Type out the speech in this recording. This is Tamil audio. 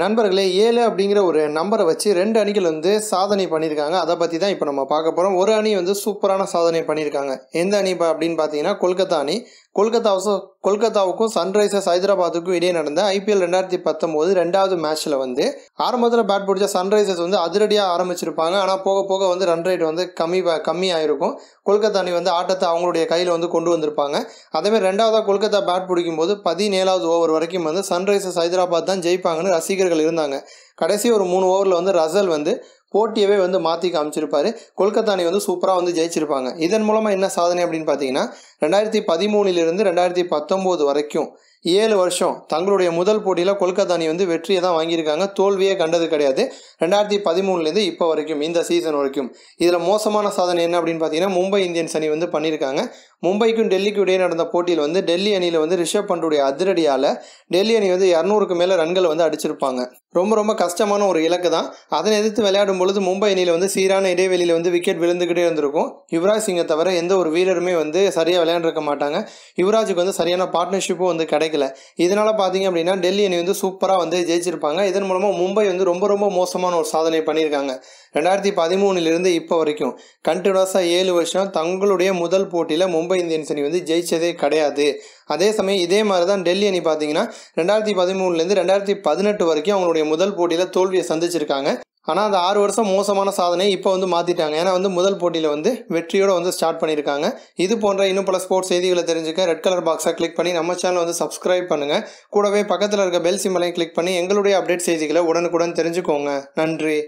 நண்பர்களே ஏழு அப்படிங்கிற ஒரு நம்பரை வச்சு ரெண்டு அணிகள் வந்து சாதனை பண்ணியிருக்காங்க. அதை பற்றி தான் இப்போ நம்ம பார்க்க போகிறோம் ஒரு அணி வந்து சூப்பரான சாதனை பண்ணியிருக்காங்க. எந்த அணி அப்படின்னு பார்த்தீங்கன்னா கொல்கத்தா அணி. கொல்கத்தாவும் கொல்கத்தாவுக்கும் சன்ரைசர்ஸ் ஹைதராபாத்துக்கும் இடையே நடந்த ஐபிஎல் ரெண்டாயிரத்தி பத்தொம்போது ரெண்டாவது மேட்ச்சில் வந்து ஆரம்பத்தில் பேட் பிடிச்ச சன்ரைசர்ஸ் வந்து அதிரடியாக ஆரம்பிச்சிருப்பாங்க. ஆனால் போக போக வந்து ரன் ரேட் வந்து கம்மி ப- கொல்கத்தா அணி வந்து ஆட்டத்தை அவங்களுடைய கையில் வந்து கொண்டு வந்திருப்பாங்க. அதேமாதிரி ரெண்டாவதாக கொல்கத்தா பேட் பிடிக்கும் போது பதினேழாவது ஓவர் வரைக்கும் வந்து சன்ரைசர்ஸ் ஹைதராபாத் தான் ஜெயிப்பாங்கன்னு ரசிகர்கள் இருந்தாங்க. கடைசி ஒரு மூணு ஓவரில் வந்து ரசல் வந்து போட்டியவே வந்து மாற்றி காமிச்சிருப்பாரு. கொல்கத்தா அணி வந்து சூப்பராக வந்து ஜெயிச்சிருப்பாங்க. இதன் மூலமாக என்ன சாதனை அப்படின்னு பார்த்தீங்கன்னா ரெண்டாயிரத்தி பதிமூணிலிருந்து ரெண்டாயிரத்தி பத்தொம்போது வரைக்கும் ஏழு வருஷம் தங்களுடைய முதல் போட்டியில் கொல்கத்தா அணி வந்து வெற்றியை தான் வாங்கியிருக்காங்க. தோல்வியே கண்டது கிடையாது. ரெண்டாயிரத்தி பதிமூணுலேருந்து இப்போ வரைக்கும் இந்த சீசன் வரைக்கும். இதில் மோசமான சாதனை என்ன அப்படின்னு பார்த்தீங்கன்னா மும்பை இந்தியன்ஸ் அணி வந்து பண்ணியிருக்காங்க. மும்பைக்கும் டெல்லிக்கும் இடையே நடந்த போட்டியில் வந்து டெல்லி அணியில் வந்து ரிஷப் பண்டுடைய அதிரடியால் டெல்லி அணி வந்து இரநூறுக்கு மேலே ரன்களை வந்து அடிச்சிருப்பாங்க. ரொம்ப ரொம்ப கஷ்டமான ஒரு இலக்கு தான். அதனை எதிர்த்து விளையாடும் பொழுது மும்பை அணியில் வந்து சீரான இடைவெளியில் வந்து விக்கெட் விழுந்துக்கிட்டே இருந்திருக்கும். யுவராஜ் சிங்கை தவிர எந்த ஒரு வீரருமே வந்து சரியாக விளையாண்டுருக்க மாட்டாங்க. யுவராஜுக்கு வந்து சரியான பார்ட்னர்ஷிப்பும் வந்து கிடைக்கல. இதனால் பார்த்தீங்க அப்படின்னா டெல்லி அணி வந்து சூப்பராக வந்து ஜெயிச்சிருப்பாங்க. இதன் மூலமாக மும்பை வந்து ரொம்ப ரொம்ப மோசமான ஒரு சாதனை பண்ணியிருக்காங்க. ரெண்டாயிரத்தி பதிமூணுலேருந்து இப்போ வரைக்கும் கண்டினியூஸாக ஏழு வருஷம் தங்களுடைய முதல் போட்டியில் மும்பை இந்தியன்ஸ் அணி வந்து ஜெயிச்சதே கிடையாது. அதே சமயம் இதே மாதிரி தான் டெல்லி அணி பார்த்தீங்கன்னா ரெண்டாயிரத்தி பதிமூணுலேருந்து ரெண்டாயிரத்தி பதினெட்டு வரைக்கும் அவங்களுடைய முதல் போட்டியில் தோல்வியை சந்திச்சிருக்காங்க. ஆனால் அந்த ஆறு வருஷம் மோசமான சாதனை இப்போ வந்து மாற்றிட்டாங்க ஏன்னா வந்து முதல் போட்டியில் வந்து வெற்றியோடு வந்து ஸ்டார்ட் பண்ணியிருக்காங்க. இது போன்ற இன்னும் பல ஸ்போர்ட்ஸ் செய்திகளை தெரிஞ்சுக்க ரெட் கலர் பாக்ஸை கிளிக் பண்ணி நம்ம சேனல் வந்து சப்ஸ்கிரைப் பண்ணுங்கள் கூடவே பக்கத்தில் இருக்க பெல் சிம்பலையும் கிளிக் பண்ணி எங்களுடைய அப்டேட் செய்திகளை உடனுக்குடன் தெரிஞ்சுக்கோங்க. நன்றி.